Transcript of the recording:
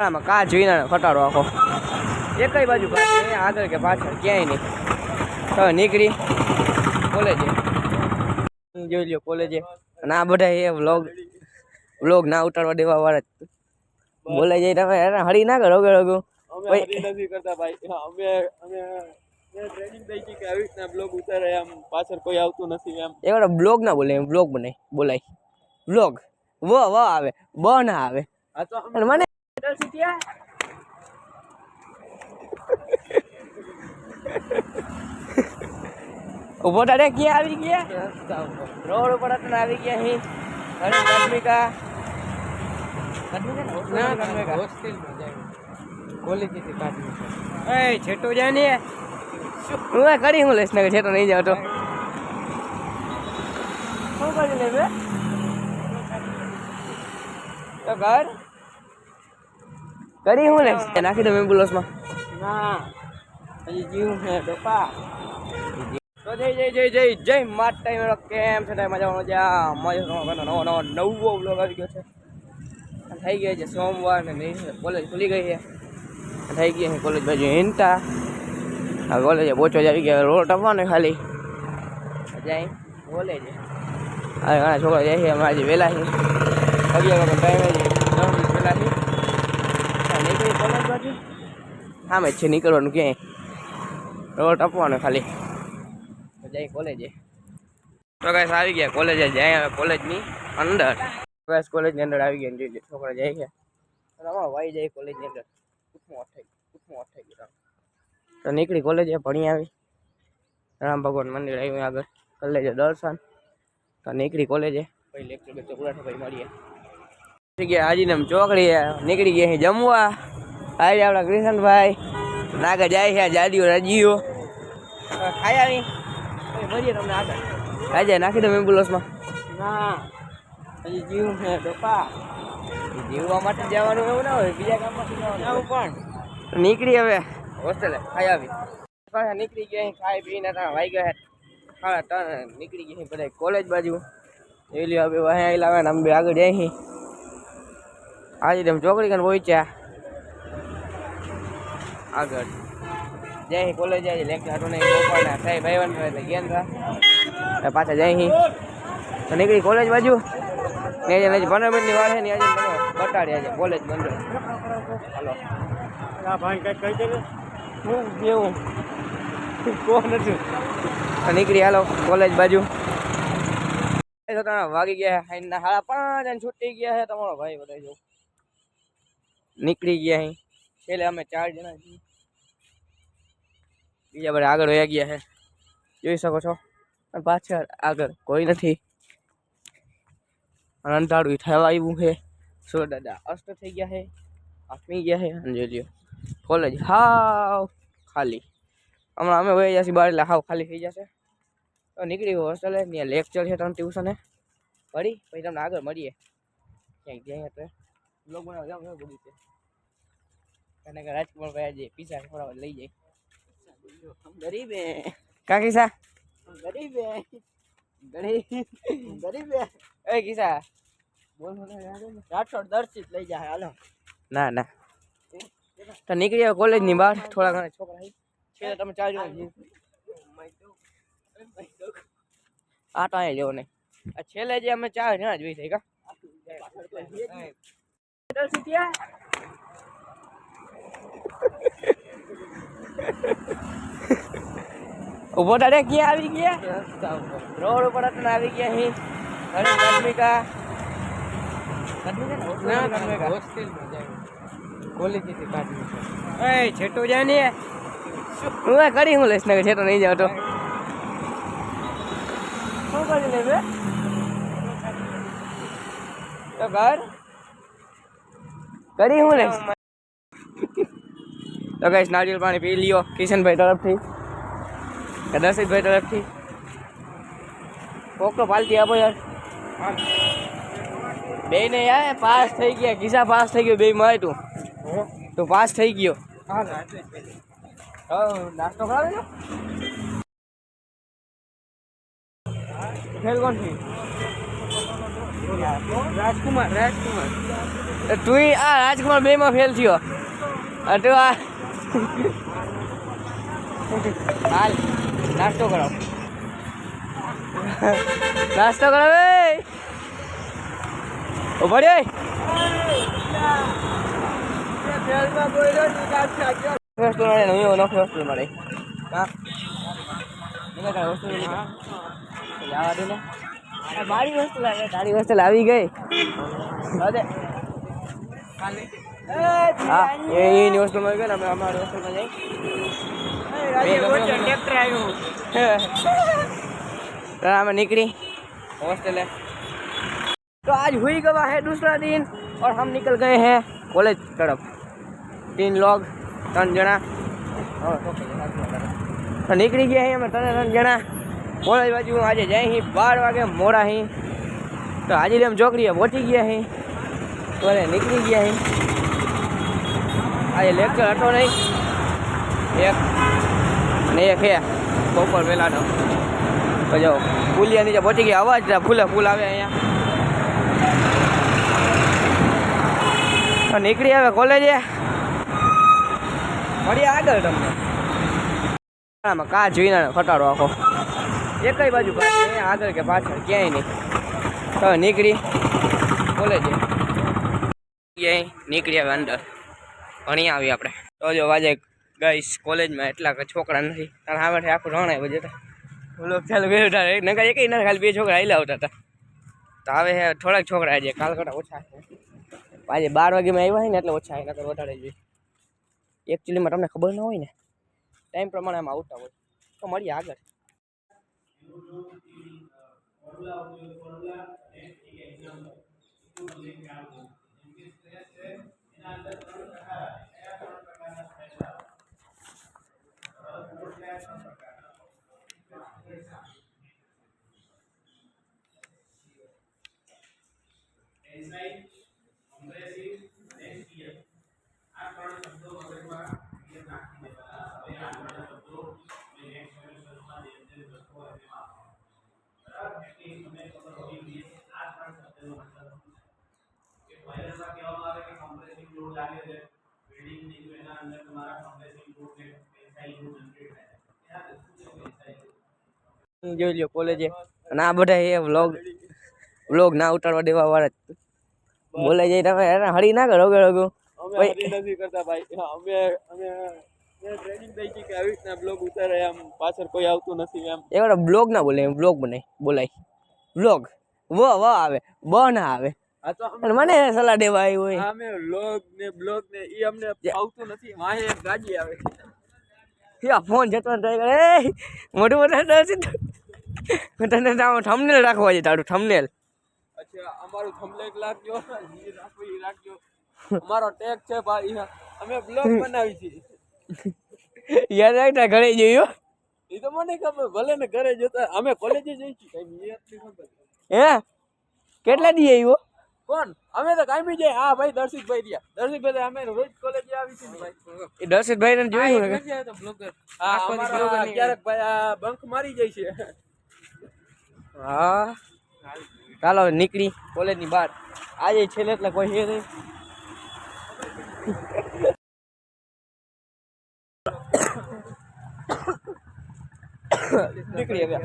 આમાં કાચ વિના ખટારો આખો. એકઈ બાજુ આગળ કે પાછળ ક્યાંય નહીં. હવે નીકળી કોલેજે. જોઈ લ્યો કોલેજે. અને આ બધા એ વ્લોગ વ્લોગ ના ઉતારવા દેવા વાળા જ. બોલાઈ જાય તમે હળી ના કરો ગળો ગો અમે ભાઈ- નથી કરતા ભાઈ. અમે અમે ટ્રેનિંગ દઈ કે આવી રીતના બ્લોગ ઉતારે એમ પાછળ કોઈ આવતું નથી એમ. એ બ્લોગ ના બોલે બ્લોગ બનાય બોલાય. બ્લોગ વ વ આવે બ ના આવે. આ તો અને મને ઊભો તારે ક્યાં આવી ગયા રોડ ઉપર હતા આવી ગયા અહીં અને કાર્મિકા ના કાર્મિકા એ છેટો જાય ને હું આ કરી હું લઈશ ને છેટો નહીં જાવ તો શું કરી લે બે તો ઘર કરી હું ને? નાખી દઉં એમ્બ્યુલન્સમાં ના. હજી જીવ છે ડોપા. તો જય જય જય જય જય માતા મેળો કેમ છે? મજામાં? મજા મજા. નવો નવો નવો બ્લોગ આવી ગયો છે. થઈ ગયો છે સોમવાર ને કોલેજ ખુલી ગઈ છે. થઈ ગઈ છે કોલેજ બાજુ હિંતા. આ કોલેજે પોચો જ આવી ગયા. રોડ ટપવાનો ખાલી. જાય. કોલેજ આ ઘણા છોકરા જાય છે અમે આજે વહેલા છે. અગિયાર વાગે ટાઈમે પહેલા છે આ નીકળી કોલેજ બાજુ સામે જ છે નીકળવાનું ક્યાંય. રોડ ટપવાનો ખાલી. તો જઈ કોલેજે તો ગાઈસ આવી ગયા કોલેજે જાય હવે કોલેજની અંદર. ગાઈસ કોલેજની અંદર આવી ગયા જોઈએ છોકરા જાય છે. અને અમારો ભાઈ જાય કોલેજની અંદર. કુટુંબ થઈ કુટુંબ થઈ ગયું તો નીકળી કોલેજે ભણી આવી. રામ ભગવાન મંદિર આવ્યું આગળ. કરી લેજો દર્શન. તો નીકળી કોલેજે પછી લેક્ચર બેક્ચર પૂરા થાય પછી મળીએ. થઈ ગયા હાજીને આમ ચોકડી નીકળી ગયા અહીં જમવા. આવી આપણા કૃષ્ણભાઈ નાગર જાય છે જાડીઓ રાજીઓ. ખાઈ આવી. મળીએ તમને આગળ. આજે નાખી દઉં એમ્બ્યુલન્સમાં ના. હજી જીવ છે બાપા જીવવા માટે જવાનું એવું ના હોય બીજા કામમાંથી જવાનું. પણ. નીકળી હવે. હોસ્ટેલે ખાઈ આવી. પાછા નીકળી ગયા ખાઈ પીને ત્યાં વાઈ ગયા ખાડા ત્રણ નીકળી ગયા બધા કોલેજ બાજુ. એલી હવે વાહે આવેલા આવે ને અમે આગળ જાય આજે તેમ ચોકડી કને પહોંચ્યા. આગળ. જય હિ કોલેજ જાય લેક્ચર હતું નહીં બપોરના સાહેબ વન એટલે ગયા હતા પાછા જય હિ તો નીકળી કોલેજ બાજુ? ને આજે હજી પંદર મિનિટની વાર છે ને આજે બતાડી આજે કોલેજ બંધ હાલો. ના ભાઈ કઈ કહી દે હું જેવું કોણ નથી તો નીકળી હાલો કોલેજ બાજુ. વાગી ગયા છે ના હાડા પાંચ છૂટી ગયા છે તમારો ભાઈ બધા જો. નીકળી ગયા અહીં છેલ્લે અમે ચાર જણા છીએ. બીજા બધા આગળ વયા ગયા છે. જોઈ શકો છો. અને પાછળ આગળ કોઈ નથી. અને અંધારું થવા આવ્યું છે. સૂર્ય દાદા અસ્ત થઈ ગયા છે. આથમી ગયા છે. અને લ્યો. કોલેજ હાવ ખાલી. હમણાં અમે વહી જશે બહાર એટલે હાવ ખાલી થઈ જશે. તો નીકળી ગયો હોસ્ટેલે ત્યાં લેક્ચર છે ત્રણ ટ્યુશને પડી. પછી તમને આગળ મળીએ. ક્યાંક જઈએ તો. બ્લોગ બનાવ જાવ ને બગી છે. અને કે રાજકુમાર ભાઈ આજે પીસા ખવડાવવા લઈ જાય. ગરીબ. હે કા કિસા ગરીબ. હે ગણી ગરીબ. હે એ કિસા બોલ મને રાઠોડ દર્શિત લઈ જાય હાલો. ના ના. તો નીકળી આવ્યો કોલેજની બહાર થોડા ઘણા છોકરા છે છેલ્લે તમે ચાર જણા છીએ આટો અહીં લેવો નહીં. આ છેલ્લે જે અમે ચાર જણા જ જોઈ થઈ કા? ઊભો તારે ક્યાં આવી ગયા રોડ ઉપર હતા આવી ગયા અહીં ઘણી કાર્મિકા ના કાર્મિકા કોલેજથી કાઢી એ છેટો જાય ને હું આ કરી હું લઈશ ને છેટો નહીં જાવ તો શું કરી લે બે તો ઘર કરી હું લઈશ તો કઈ નારિયેલ પાણી પી લ્યો કિશનભાઈ તરફથી. કે દર્શિતભાઈ તરફથી. કોક તો પાલતી આપો યાર. બે ને યાર પાસ થઈ ગયા. કિસ્સા પાસ થઈ ગયો. બે માં તું તું પાસ થઈ ગયો. હા નાસ્તો છે ફેલ કોણથી રાજકુમાર રાજકુમાર. તો આ રાજકુમાર બે માં ફેલ થયો તું આ હાલ નાસ્તો કરો. નાસ્તો કરો ભાઈ ઊભો રે વસ્તુ મળે નવી વસ્તુ મળે. હા. વસ્તુ જવા દે ને મારી વસ્તુ લાવે તારી વસ્તુ લાવી ગઈ. હવે હા એ એની વસ્તુ મળી ગઈ ને અમે અમારી વસ્તુમાં જઈ ટ્રેક્ટર આવ્યું तो हमें निकली हॉस्टल है तो आज हुई गवा है दूसरा दिन और हम निकल गए हैं कॉलेज तरफ तीन लोग ત્રણ જણા તો નીકળી ગયા અહીં અમે ત્રણે ત્રણ જણા કોલેજ બાજુ આજે જાય અહીં બાર વાગે મોડા અહીં તો આજે એમ છોકરીએ પહોંચી ગયા અહીં તો નીકળી ગયા અહીં આજે લેક્ચર હતો નહીં. એક અને એક હે, બપોર પહેલાંનો તો જો પુલિયા નીચે પહોંચી ગયા અવાજ ફૂલે ફૂલ આવે અહીંયા. નીકળી આવે કોલેજે? મળીએ આગળ તમને. આમાં જોઈને ફટાડો આખો. એકઈ બાજુ આગળ કે પાછળ ક્યાંય નહીં. તો નીકળી કોલેજે. નીકળી આવે અંદર. ભણી આવી આપણે. તો જો વાજે ગઈશ કોલેજમાં એટલા છોકરા નથી. તારા સામે આખું રણાય બધું લોક ચાલુ બે તારે નકર એક ના ખાલી બે છોકરા આવેલા આવતા હતા. તો હવે હે થોડાક છોકરા આજે કાલ કરતા ઓછા આજે બાર વાગ્યામાં આવ્યા હોય ને એટલે ઓછા એના કરતા વધારે જોઈએ. એકચ્યુઅલીમાં તમને ખબર ન હોય ને ટાઈમ પ્રમાણે આમ આવતા હોય. તો મળીએ આગળ. જોઈ લ્યો કોલેજે અને આ બધા એ વ્લોગ વ્લોગ ના ઉતારવા દેવા વાળા બોલે જઈ તમે એને હળી ના કરો ગળો અમે હળી નથી કરતા ભાઈ. અમે અમે ટ્રેનિંગ દઈ છે કે આવી રીતના બ્લોગ ઉતારે આમ પાછળ કોઈ આવતું નથી એમ. એ બ્લોગ ના બોલે બ્લોગ બનાય બોલાય. બ્લોગ વ વ આવે બ ના આવે. અમે મને સલાહ દેવા આવી હોય. અમે લોગ ને બ્લોગ ને એ અમને આવતું નથી. વાહે એક ગાડી આવે. યા ફોન જતો ટ્રાય કરે એ મોટું મોટું ડરશે તને થમનેલ રાખવા છે તારું થમનેલ અચ્છા અમારું થંબનેલ રાખજો. ઈ રાખો ઈ રાખજો. અમારો ટેગ છે ભાઈ અમે બ્લોગ બનાવી છે. યાદ રાખતા ઘરે જોયો એ તો મને ખબર ભલે ને ઘરે જતા અમે કોલેજે જઈ છીએ. હે? કેટલા દી આવ્યો કોણ અમે તો કાયમી જાય હા ભાઈ દર્શિતભાઈ રહ્યા. દર્શિતભાઈ અમે રોજ કોલેજે આવી છે ભાઈ. એ દર્શિતભાઈ ને જોયું ને હા અમારા ક્યારેક ભાઈ આ બંક મારી જાય છે. હા. ચાલો નીકળી નીકળી કોલેજની બહાર. આજે છેલ્લે એટલે કોઈ હે નહીં. નીકળી હવે.